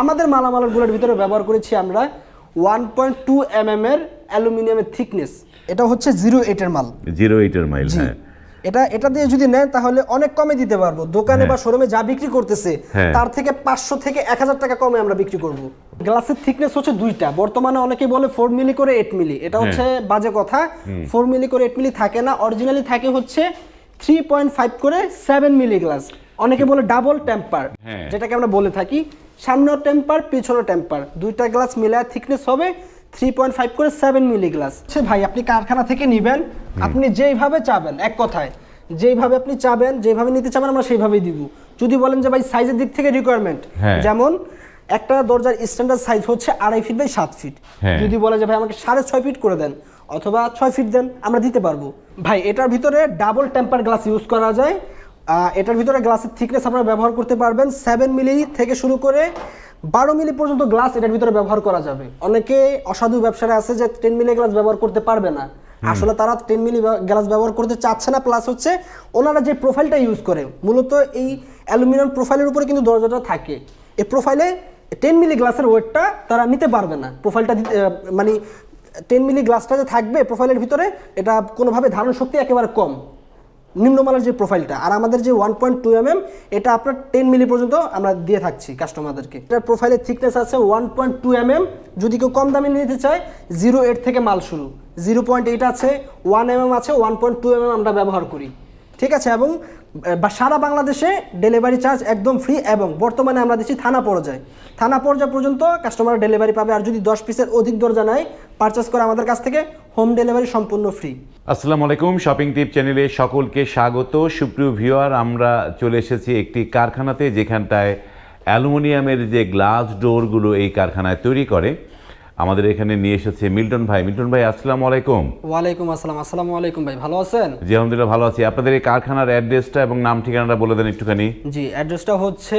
আমাদের মালামালগুলোর ভিতরে ব্যবহার করেছি আমরা one point two M M এর অ্যালুমিনিয়ামের থিকনেস এটা হচ্ছে জিরো এইটের মাল। জিরো এইটের মাইল হ্যাঁ। এটা এটা দিয়ে যদি নেন তাহলে অনেক কমে দিতে পারব। দোকানে বা শোরুমে যা বিক্রি করতেছে হ্যাঁ। তার থেকে পাঁচশো থেকে এক হাজার টাকা কমে আমরা বিক্রি করব। গ্লাসের থিকনেস হচ্ছে দুইটা। বর্তমানে অনেকে বলে ফোর মিলি করে এইট মিলি এটা হচ্ছে বাজে কথা। ফোর মিলি করে এইট মিলি থাকে না। অরিজিনালি থাকে হচ্ছে থ্রি পয়েন্ট ফাইভ করে সেভেন মিলি গ্লাস অনেকে বলে ডাবল টেম্পার হ্যাঁ। যেটাকে আমরা বলে থাকি সামনেও টেম্পার পিছনেও টেম্পার দুইটা গ্লাস মিলে থিকনেস হবে থ্রি পয়েন্ট ফাইভ করে সেভেন মিলি গ্লাস সে ভাই আপনি কারখানা থেকে নেবেন আপনি যেইভাবে চাবেন এক কথায় যেইভাবে আপনি চাবেন যেভাবে নিতে চাবেন আমরা সেইভাবেই দিব যদি বলেন যে ভাই সাইজের দিক থেকে রিকোয়ারমেন্ট হ্যাঁ। যেমন একটা দরজার স্ট্যান্ডার্ড সাইজ হচ্ছে আড়াই ফিট বাই সাত ফিট হ্যাঁ। যদি বলে যে ভাই আমাকে সাড়ে ছয় ফিট করে দেন অথবা ছয় ফিট দেন আমরা দিতে পারব। ভাই এটার ভিতরে ডাবল টেম্পার গ্লাস ইউজ করা যায়। এটার ভিতরে গ্লাসের থিকনেস আপনারা ব্যবহার করতে পারবেন সেভেন মিলি থেকে শুরু করে বারো মিলি পর্যন্ত গ্লাস এটার ভিতরে ব্যবহার করা যাবে। অনেকে অসাধু ব্যবসায়ী আছে যে টেন মিলি গ্লাস ব্যবহার করতে পারবে না। আসলে তারা টেন মিলি গ্লাস ব্যবহার করতে চাচ্ছে না প্লাস হচ্ছে ওনারা যে প্রোফাইলটা ইউজ করে মূলত এই অ্যালুমিনিয়াম প্রোফাইলের উপরে কিন্তু দরজাটা থাকে। এই প্রোফাইলে টেন মিলি গ্লাসের ওয়েটটা তারা নিতে পারবে না। প্রোফাইলটা দিতে- মানে টেন মিলি গ্লাসটা যে থাকবে প্রোফাইলের ভিতরে, এটা কোনোভাবে ধারণ শক্তি একেবারে কম। নিম্নমানের যে প্রোফাইলটা আর আমাদের যে one point two M M এটা আপনার টেন মিলি পর্যন্ত আমরা দিয়ে থাকছি কাস্টমারদেরকে এটার প্রোফাইলের থিকনেস আছে one point two M M যদি কেউ কম দামে নিতে চায় জিরো এইট থেকে মাল শুরু। জিরো পয়েন্ট এইট আছে ওয়ান এম এম আছে one point two M M আমরা ব্যবহার করি। ঠিক আছে? এবং বা সারা বাংলাদেশে ডেলিভারি চার্জ একদম ফ্রি এবং বর্তমানে আমরা দিচ্ছি থানা পর্যায়ে। থানা পর্যায় পর্যন্ত কাস্টমার ডেলিভারি পাবে আর যদি দশ পিসের অধিক দরজা নেয় পারচেস করে আমাদের কাছ থেকে হোম ডেলিভারি সম্পূর্ণ ফ্রি আসসালামু আলাইকুম শপিং টিপ চ্যানেলে সকলকে স্বাগত। সুপ্রিয় ভিউয়ার আমরা চলে এসেছি একটি কারখানাতে যেখানটায় অ্যালুমিনিয়ামের যে গ্লাস ডোরগুলো এই কারখানায় তৈরি করে। আমাদের এখানে নিয়ে এসেছে মিল্টন ভাই। মিল্টন ভাই আসসালামু আলাইকুম। ওয়ালাইকুম আসসালাম। আসসালামু আলাইকুম ভাই ভালো আছেন? জি আলহামদুলিল্লাহ ভালো আছি। আপনাদের এই কারখানার অ্যাড্রেসটা এবং নাম ঠিকানাটা বলে দেন একটুখানি। জি অ্যাড্রেসটা হচ্ছে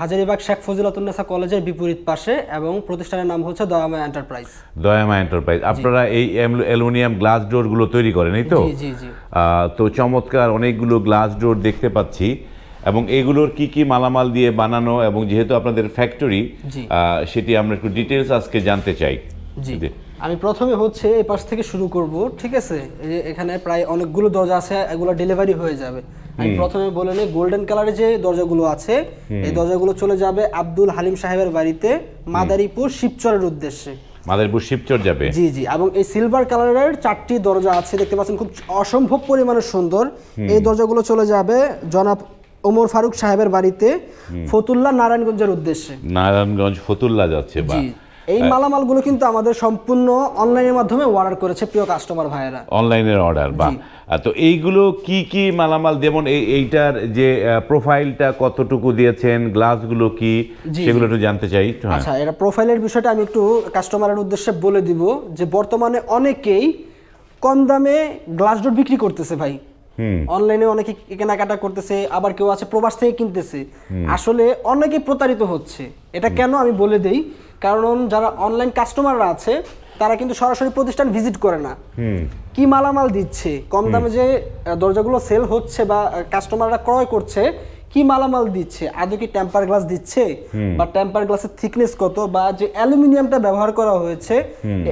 হাজারীবাগ শেখ ফজিলাতুন্নেসা কলেজের বিপরীত পাশে এবং প্রতিষ্ঠানের নাম হচ্ছে দয়াময় এন্টারপ্রাইজ। দয়ামা এন্টারপ্রাইজ। আপনারা এই অ্যালুমিনিয়াম গ্লাস ডোরগুলো তৈরি করেন এই তো? জি জি জি। তো চমৎকার অনেকগুলো গ্লাস ডোর দেখতে পাচ্ছি। এবং এগুলোর কি কি মালামাল দিয়ে বানানো এবং যেহেতু আপনাদের ফ্যাক্টরি। সেটি আমরা একটু ডিটেলস আজকে জানতে চাই। জি। আমি প্রথমে হচ্ছে এই পাশ থেকে শুরু করব ঠিক আছে? এখানে প্রায় অনেকগুলো দরজা আছে এগুলো ডেলিভারি হয়ে যাবে। আমি প্রথমে বলে নিই গোল্ডেন কালারের যে দরজাগুলো আছে এই দরজাগুলো চলে যাবে আব্দুল হালিম সাহেবের বাড়িতে মাদারীপুর শিবচরের উদ্দেশ্যে। মাদারীপুর শিবচর যাবে? জি জি। এবং এই সিলভার কালারের চারটি দরজা আছে দেখতে পাচ্ছেন খুব অসম্ভব পরিমাণে সুন্দর। এই দরজাগুলো চলে যাবে জনাব ওমর ফারুক সাহেবের বাড়িতে ফতুল্লা নারায়ণগঞ্জের উদ্দেশ্যে। নারায়ণগঞ্জ ফতুল্লা যাচ্ছে বা এই মালামালগুলো কিন্তু আমাদের সম্পূর্ণ অনলাইনের মাধ্যমে অর্ডার করেছে প্রিয় কাস্টমার ভাইয়েরা। অনলাইনের অর্ডার বা তো এইগুলো কি কি মালামাল যেমন এই এইটার যে প্রোফাইলটা কতটুকু দিয়েছেন গ্লাসগুলো কি সেগুলো একটু জানতে চাই হ্যাঁ। আচ্ছা এটা প্রোফাইলের বিষয়টা আমি একটু কাস্টমারের উদ্দেশ্যে বলে দিব যে বর্তমানে অনেকেই কম দামে গ্লাস ডোর বিক্রি করতেছে ভাই। অনলাইনে অনেকে কেনাকাটা করতেছে আবার কেউ আছে প্রবাস থেকে কিনতেছে। আসলে অনেকে প্রতারিত হচ্ছে। এটা কেন আমি বলে দেই? কারণ যারা অনলাইন কাস্টমাররা আছে তারা কিন্তু সরাসরি প্রতিষ্ঠান ভিজিট করে না। কি মালামাল দিচ্ছে? কম দামে যে দরজাগুলো সেল হচ্ছে বা কাস্টমাররা ক্রয় করছে কি মালামাল দিচ্ছে? আদৌ কি টেম্পার গ্লাস দিচ্ছে? বা টেম্পার গ্লাসের থিকনেস কত? বা যে অ্যালুমিনিয়ামটা ব্যবহার করা হয়েছে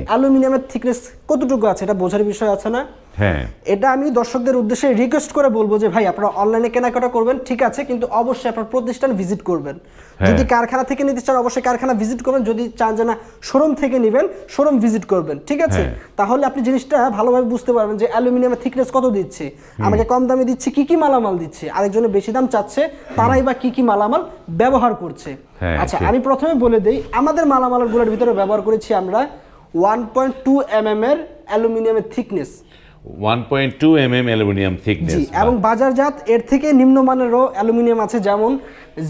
অ্যালুমিনিয়ামের থিকনেস কতটুকু আছে? এটা বোঝার বিষয় আছে না? হ্যাঁ। এটা আমি দর্শকদের উদ্দেশ্যে রিকোয়েস্ট করে বলব যে ভাই আপনারা অনলাইনে কেনাকাটা করবেন ঠিক আছে কিন্তু অবশ্যই আপনার প্রতিষ্ঠান ভিজিট করবেন। যদি কারখানা থেকে নিতে চান অবশ্যই কারখানা ভিজিট করবেন। যদি চান যে না শোরুম থেকে নেবেন শোরুম ভিজিট করবেন ঠিক আছে? তাহলে আপনি জিনিসটা ভালোভাবে বুঝতে পারবেন যে অ্যালুমিনিয়ামের থিকনেস কত দিচ্ছে? আমাকে কম দামে দিচ্ছে কি কি মালামাল দিচ্ছে? আরেকজনে বেশি দাম চাচ্ছে তারাই বা কি কি মালামাল ব্যবহার করছে? হ্যাঁ, আচ্ছা আমি প্রথমে বলে দেই আমাদের মালামালগুলোর ভিতরে ব্যবহার করেছি আমরা one point two M M এর অ্যালুমিনিয়ামের thickness one point two M M aluminium thickness এবং বাজারজাত এর থেকে নিম্নমানেরও অ্যালুমিনিয়াম আছে যেমন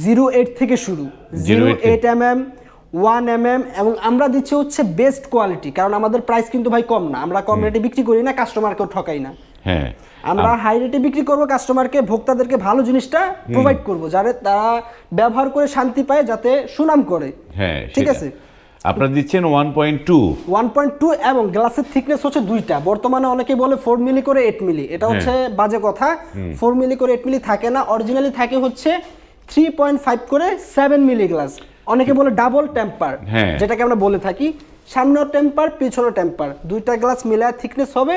জিরো এইট থেকে শুরু zero 08 eight M M one M M এবং আমরা দিচ্ছি হচ্ছে বেস্ট কোয়ালিটি কারণ আমাদের প্রাইস কিন্তু ভাই কম না। আমরা কম রেটে বিক্রি করি না কাস্টমারকেও ঠকাই না। হ্যাঁ। আমরা হাই রেটে বিক্রি করব কাস্টমারকে ভোক্তাদেরকে ভালো জিনিসটা প্রোভাইড করব যাতে তারা ব্যবহার করে শান্তি পায় যাতে সুনাম করে। হ্যাঁ ঠিক আছে? আপনারা দিচ্ছেন one point two one point two এবং গ্লাসের থিকনেস হচ্ছে দুইটা। বর্তমানে অনেকে বলে ফোর মিলি করে এইট মিলি এটা হচ্ছে বাজে কথা। ফোর মিলি করে এইট মিলি থাকে না। অরিজিনালি থাকে হচ্ছে থ্রি পয়েন্ট ফাইভ করে সেভেন মিলি গ্লাস অনেকে বলে ডাবল টেম্পার হ্যাঁ। যেটাকে আমরা বলে থাকি সামনেও টেম্পার পিছনেও টেম্পার দুইটা গ্লাস মিলায় থিকনেস হবে।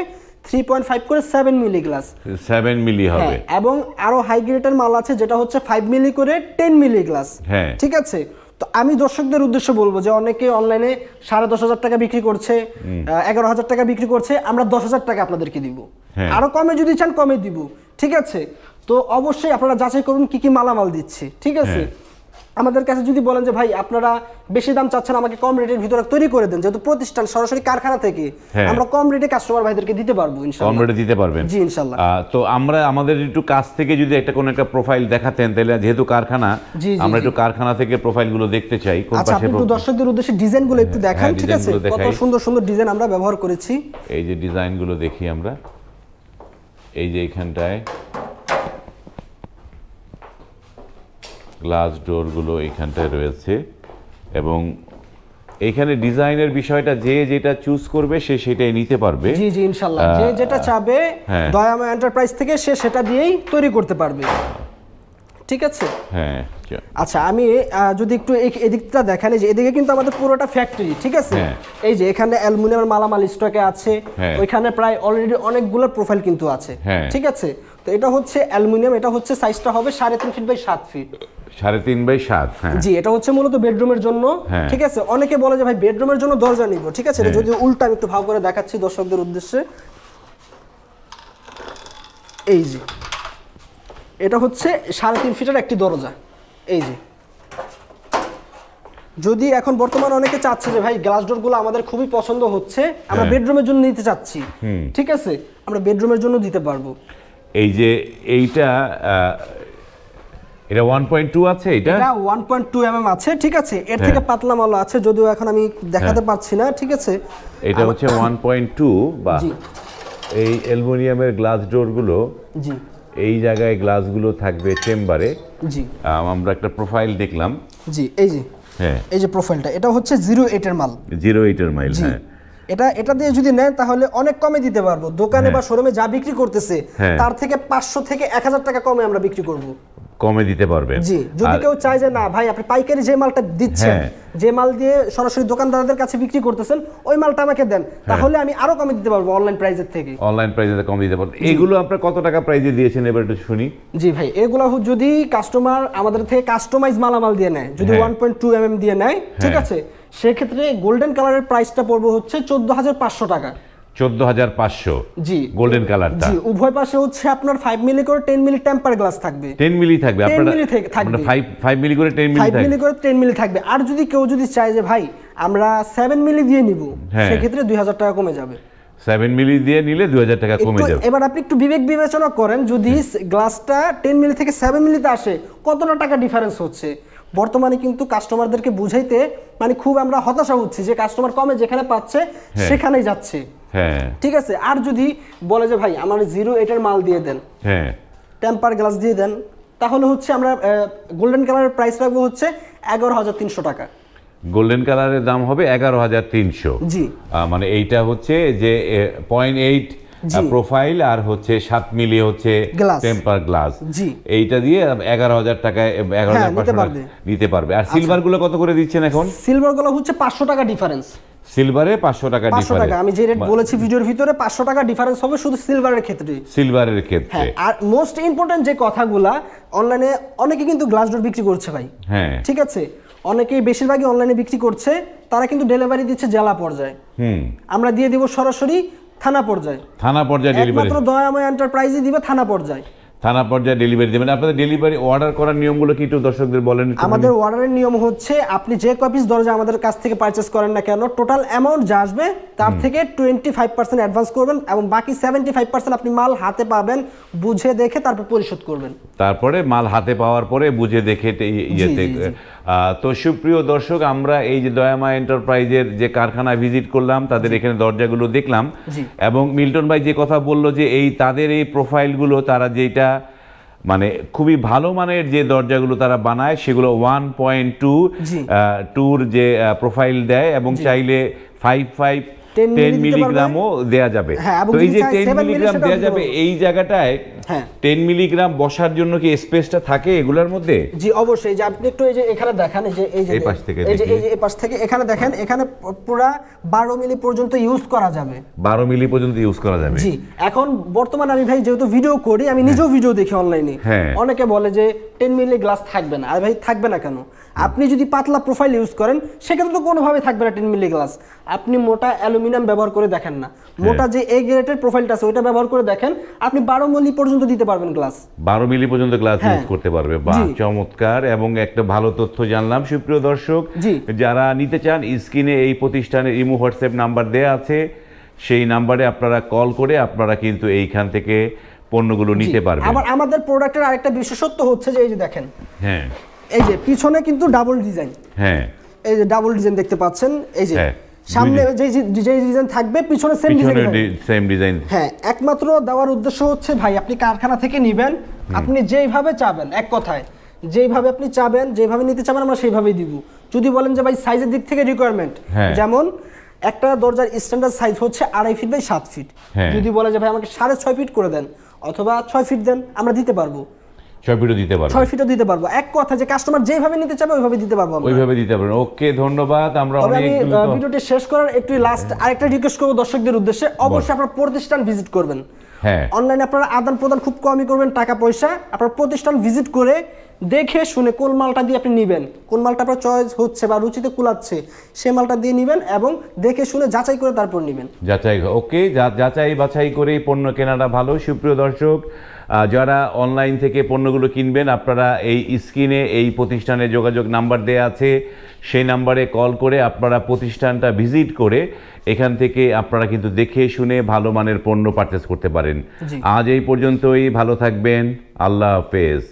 থ্রি পয়েন্ট ফাইভ করে seven milli glass seven milli হবে। এবং আরও হাই গ্রেডের মাল আছে যেটা হচ্ছে ফাইভ মিলি করে টেন মিলি গ্লাস হ্যাঁ। ঠিক আছে? তো আমি দর্শকদের উদ্দেশ্যে বলব যে অনেকে অনলাইনে সাড়ে দশ হাজার টাকা বিক্রি করছে এগারো হাজার টাকা বিক্রি করছে আমরা দশ হাজার টাকা আপনাদেরকে দিব। হ্যাঁ। আরও কমে যদি চান কমে দিব। ঠিক আছে? তো অবশ্যই আপনারা যাচাই করুন কি কি মালামাল দিচ্ছে। ঠিক আছে? হ্যাঁ। আমাদের কাছে যদি বলেন যে ভাই আপনারা বেশি দাম চাচ্ছেন আমাকে কম রেটের ভিতরে তৈরি করে দেন যেহেতু প্রতিষ্ঠান সরাসরি কারখানা থেকে হ্যাঁ। আমরা কম রেটে কাস্টমার ভাইদেরকে দিতে পারব কম রেটে দিতে পারবেন। জি, ইনশাল্লাহ। তো আমরা আমাদের একটু কাছ থেকে যদি একটা কোনো একটা প্রোফাইল দেখাতেন তাহলে যেহেতু কারখানা আমরা একটু কারখানা থেকে প্রোফাইলগুলো দেখতে চাই কোন আচ্ছা পাশে আপনি একটু দর্শকদের উদ্দেশ্যে ডিজাইনগুলো একটু দেখান হ্যাঁ, ঠিক আছে? কত সুন্দর সুন্দর ডিজাইন আমরা ব্যবহার করেছি। এই যে ডিজাইনগুলো দেখি আমরা। এই যে এইখানটায় গ্লাস ডোরগুলো এইখানটায় রয়েছে এবং এখানে ডিজাইনের বিষয়টা যে যেটা চুজ করবে সে সেটাই নিতে পারবে। জি জি ইনশাআল্লাহ যে যেটা চাবে হ্যাঁ। দয়াময় এন্টারপ্রাইজ থেকে সে সেটা দিয়েই তৈরি করতে পারবে। ঠিক আছে? হ্যাঁ। আচ্ছা আমি যদি একটু এদিকটা দেখেন যে এদিকে কিন্তু আমাদের পুরোটা ফ্যাক্টরি ঠিক আছে? হ্যাঁ। এই যে এখানে অ্যালুমিনিয়ামের মালামাল স্টকে আছে হ্যাঁ। ওইখানে প্রায় অলরেডি অনেকগুলো প্রোফাইল কিন্তু আছে হ্যাঁ। ঠিক আছে? তো এটা হচ্ছে অ্যালুমিনিয়াম এটা হচ্ছে সাইজটা হবে সাড়ে তিন ফিট বাই সাত ফিট সাড়ে তিন বাই সাত জি এটা হচ্ছে মূলত বেডরুমের জন্য। ঠিক আছে? অনেকে বলে যে ভাই বেডরুমের জন্য দরজা নিব ঠিক আছে? এটা যদি উল্টা আমি একটু ভাব করে দেখাচ্ছি দর্শকদের উদ্দেশ্যে। এই যে এটা হচ্ছে সাড়ে তিন ফিটের একটি দরজা। এই যে। যদি এখন বর্তমানে অনেকে চাচ্ছে যে ভাই গ্লাস ডোরগুলো আমাদের খুবই পছন্দ হচ্ছে আমরা হ্যাঁ। বেডরুমের জন্য নিতে চাচ্ছি। ঠিক আছে? আমরা বেডরুমের জন্য দিতে পারব। এই যে এইটা এটা ওয়ান পয়েন্ট টু আছে এটা? এটা ওয়ান পয়েন্ট টু এম আছে ঠিক আছে? এর হ্যাঁ। থেকে পাতলা মাল আছে যদিও এখন আমি দেখাতে পারছি না ঠিক আছে? এটা হচ্ছে ওয়ান পয়েন্ট টু বা জি। এই অ্যালুমিনিয়ামের গ্লাস ডোরগুলো জি। এই জায়গায় গ্লাসগুলো থাকবে চেম্বারে জি। আমরা একটা প্রোফাইল দেখলাম। জি এই যে। হ্যাঁ। এই যে প্রোফাইলটা এটা হচ্ছে জিরো এইটের মাল। জিরো এইটের মাইল হ্যাঁ। এটা এটা দিয়ে যদি নেন তাহলে অনেক কমে দিতে পারব। দোকানে বা শোরুমে যা বিক্রি করতেছে হ্যাঁ। তার থেকে পাঁচশো থেকে এক হাজার টাকা কমে আমরা বিক্রি করব। কমে দিতে পারবেন জি যদি কেউ চায় যে না ভাই আপনি পাইকারি যে মালটা দিচ্ছেন হ্যাঁ। যে মাল দিয়ে সরাসরি দোকানদারদের কাছে বিক্রি করতেছেন ওই মালটা আমাকে দেন হ্যাঁ। তাহলে আমি আরও কমে দিতে পারব অনলাইন প্রাইসের থেকে অনলাইন প্রাইসে কমে দিতে পারব এগুলো আপনার কত টাকা প্রাইজে দিয়েছেন এবার একটু শুনি জি ভাই এগুলো যদি কাস্টমার আমাদের থেকে কাস্টমাইজ মালামাল দিয়ে নেয় যদি হ্যাঁ। ওয়ান পয়েন্ট টু এম দিয়ে নেয় ঠিক হ্যাঁ। আছে সেক্ষেত্রে গোল্ডেন কালারের প্রাইসটা পড়বে হচ্ছে চোদ্দ হাজার পাঁচশো টাকা চোদ্দ হাজার পাঁচশো জি। গোল্ডেন কালারটা জি উভয় পাশে হচ্ছে আপনার ফাইভ মিলি করে টেন মিলি টেম্পার গ্লাস থাকবে। টেন মিলি থাকবে। আপনার মিলি থাকবে। ফাইভ ফাইভ মিলি করে টেন মিলি মিলি করে টেন মিলি থাকবে। আর যদি কেউ যদি চায় যে ভাই আমরা সেভেন মিলি দিয়ে নিব হ্যাঁ। সেক্ষেত্রে দুই হাজার টাকা কমে যাবে। সেভেন মিলি দিয়ে নিলে দু হাজার টাকা কমে যাবে। এবার আপনি একটু বিবেক বিবেচনা করেন যদি গ্লাসটা টেন মিলি থেকে সেভেন মিলিতে আসে কতটা টাকা ডিফারেন্স হচ্ছে? বর্তমানে কিন্তু কাস্টমারদেরকে বুঝাইতে মানে খুব আমরা হতাশা হচ্ছি যে কাস্টমার কমে যেখানে পাচ্ছে সেখানেই যাচ্ছে। হ্যাঁ। ঠিক আছে আর যদি বলে যে ভাই আমার জিরো এটার মাল দিয়ে দেন হ্যাঁ। টেম্পার গ্লাস দিয়ে দেন তাহলে হচ্ছে আমরা গোল্ডেন কালারের প্রাইস রাখব হচ্ছে এগারো হাজার তিনশো টাকা। গোল্ডেন কালারের দাম হবে এগারো হাজার তিনশো। জি। মানে এইটা হচ্ছে যে পয়েন্ট এইট প্রোফাইল আর হচ্ছে সাত মিলি হচ্ছে টেম্পার গ্লাস। জি। এইটা দিয়ে এগারো হাজার টাকায় এগারো হ্যাঁ, হাজার পারবে। নিতে পারবে। আর সিলভারগুলো কত করে দিচ্ছেন এখন? সিলভারগুলো হচ্ছে পাঁচশো টাকা ডিফারেন্স সিলভারে পাঁচশো টাকা পাঁচশো টাকা। আমি যে রেট বলেছি ভিডিওর ভিতরে পাঁচশো টাকা ডিফারেন্স হবে শুধু সিলভারের ক্ষেত্রে। সিলভারের ক্ষেত্রে। হ্যাঁ আর মোস্ট ইম্পর্টেন্ট যে কথাগুলা অনলাইনে অনেকে কিন্তু গ্লাস ডোর বিক্রি করছে ভাই। হ্যাঁ। ঠিক আছে? অনেকেই বেশিরভাগই অনলাইনে বিক্রি করছে তারা কিন্তু ডেলিভারি দিচ্ছে জেলা পর্যায়ে। হুম। আমরা দিয়ে দিব সরাসরি থানা পর্যায়ে। থানা পর্যায়ে ডেলিভারি একমাত্র দয়াময় এন্টারপ্রাইজই দিবে থানা পর্যায়ে। থানা পর্যায়ে ডেলিভারি দেবেন। আপনাদের ডেলিভারি অর্ডার করার নিয়মগুলো কি একটু দর্শকদের বলেন আমাদের অর্ডারের নিয়ম হচ্ছে আপনি যে কপিস দরজা আমাদের কাছ থেকে পারচেস করেন না কেন টোটাল অ্যামাউন্ট যা আসবে তার থেকে টোয়েন্টি ফাইভ পার্সেন্ট অ্যাডভান্স করবেন এবং বাকি সেভেন্টি ফাইভ পার্সেন্ট আপনি মাল হাতে পাবেন বুঝে দেখে তারপর পরিশোধ করবেন। তারপরে মাল হাতে পাওয়ার পরে বুঝে দেখে ইয়েতে তো সুপ্রিয় দর্শক আমরা এই যে দয়ামা এন্টারপ্রাইজের যে কারখানা ভিজিট করলাম তাদের এখানে দরজাগুলো দেখলাম এবং মিল্টন ভাই যে কথা বলল যে এই তাদের এই প্রোফাইলগুলো তারা যেটা মানে খুবই ভালো মানের যে দরজাগুলো তারা বানায় সেগুলো ওয়ান পয়েন্ট টু টুর যে প্রোফাইল দেয় এবং চাইলে ফাইভ ফাইভ 10 টেন। মিলিগ্রামও দেয়া যাবে। হ্যাঁ, তো এই যে টেন মিলিগ্রাম দেয়া যাবে এই জায়গাটায় হ্যাঁ। টেন মিলিগ্রাম বসার জন্য কি স্পেসটা থাকে এগুলোর মধ্যে? জি অবশ্যই। যে আপনি একটু এই যে এখানে দেখেন এই যে এই যে এই পাশ থেকে এই যে এই যে এই পাশ থেকে এখানে দেখেন এখানে পুরা বারো মিলি পর্যন্ত ইউজ করা যাবে। বারো মিলি পর্যন্ত ইউজ করা যাবে। জি এখন বর্তমানে আমি ভাই যেহেতু ভিডিও করি আমি নিজেও ভিডিও দেখি অনলাইনে হ্যাঁ। অনেকে বলে যে টেন মিলি গ্লাস থাকবে না। আর ভাই থাকবে না কেন? আপনি যদি পাতলা প্রোফাইল ইউজ করেন সেক্ষেত্রে তো কোনোভাবে থাকবে না টেন মিলি গ্লাস আপনি মোটা অ্যালুমিনিয়াম ব্যবহার করে দেখেন না। মোটা যে এ গ্রেডের প্রোফাইলটা আছে ওইটা ব্যবহার করে দেখেন। আপনি বারো মিলি পর্যন্ত দিতে পারবেন গ্লাস বারো মিলি পর্যন্ত গ্লাস হ্যাঁ। ইউজ করতে পারবে। বা চমৎকার। এবং একটা ভালো তথ্য জানলাম। সুপ্রিয় দর্শক যারা নিতে চান স্ক্রিনে এই প্রতিষ্ঠানের ইমো হোয়াটসঅ্যাপ নাম্বার দেয়া আছে। সেই নাম্বারে আপনারা কল করে আপনারা কিন্তু এইখান থেকে পণ্যগুলো নিতে পারবেন। আবার আমাদের প্রোডাক্টের আরেকটা বিশেষত্ব হচ্ছে যে এই যে দেখেন। হ্যাঁ। এই যে পিছনে কিন্তু ডাবল ডিজাইন হ্যাঁ। এই যে ডাবল ডিজাইন দেখতে পাচ্ছেন। এই যে হ্যাঁ, সামনে যে যে ডিজাইন থাকবে পিছনে সেম ডিজাইন সেম ডিজাইন হ্যাঁ একমাত্র দেওয়ার উদ্দেশ্য হচ্ছে ভাই আপনি কারখানা থেকে নিবেন। আপনি যেইভাবে চাবেন এক কথায় যেইভাবে আপনি চাবেন যেভাবে নিতে চাবেন আমরা সেইভাবেই দিব। যদি বলেন যে ভাই সাইজের দিক থেকে রিকোয়ারমেন্ট হ্যাঁ। যেমন একটা দরজার স্ট্যান্ডার্ড সাইজ হচ্ছে আড়াই ফিট বাই সাত ফিট হ্যাঁ। যদি বলে যে ভাই আমাকে সাড়ে ছয় ফিট করে দেন অথবা ছয় ফিট দেন আমরা দিতে পারব। সব ফিটও দিতে পারব। ছয় ফিটও দিতে পারব। এক কথা যে কাস্টমার যেভাবে নিতে চাবে ওইভাবে দিতে পারব ওইভাবে দিতে পারব ওকে ধন্যবাদ। আমরা অনেক ভিডিওটি শেষ করার একটু লাস্ট আরেকটা রিকোয়েস্ট করব দর্শকদের উদ্দেশ্যে। অবশ্যই আপনার প্রতিষ্ঠান ভিজিট করবেন। হ্যাঁ। অনলাইনে আপনারা আদান প্রদান খুব কমই করবেন টাকা পয়সা আপনার প্রতিষ্ঠান ভিজিট করে দেখে শুনে কোন মালটা দিয়ে আপনি নেবেন কোন মালটা আপনার চয়েস হচ্ছে বা রুচিতে কুলাচ্ছে সে মালটা দিয়ে নেবেন এবং দেখে শুনে যাচাই করে তারপর নেবেন। যাচাই ওকে যাচাই বাছাই করেই পণ্য কেনাটা ভালো। সুপ্রিয় দর্শক যারা অনলাইন থেকে পণ্যগুলো কিনবেন আপনারা এই স্ক্রিনে এই প্রতিষ্ঠানে যোগাযোগ নাম্বার দেওয়া আছে। সেই নাম্বারে কল করে আপনারা প্রতিষ্ঠানটা ভিজিট করে এখান থেকে আপনারা কিন্তু দেখে শুনে ভালো মানের পণ্য পারচেস করতে পারেন। আজ এই পর্যন্তই ভালো থাকবেন আল্লাহ হাফেজ।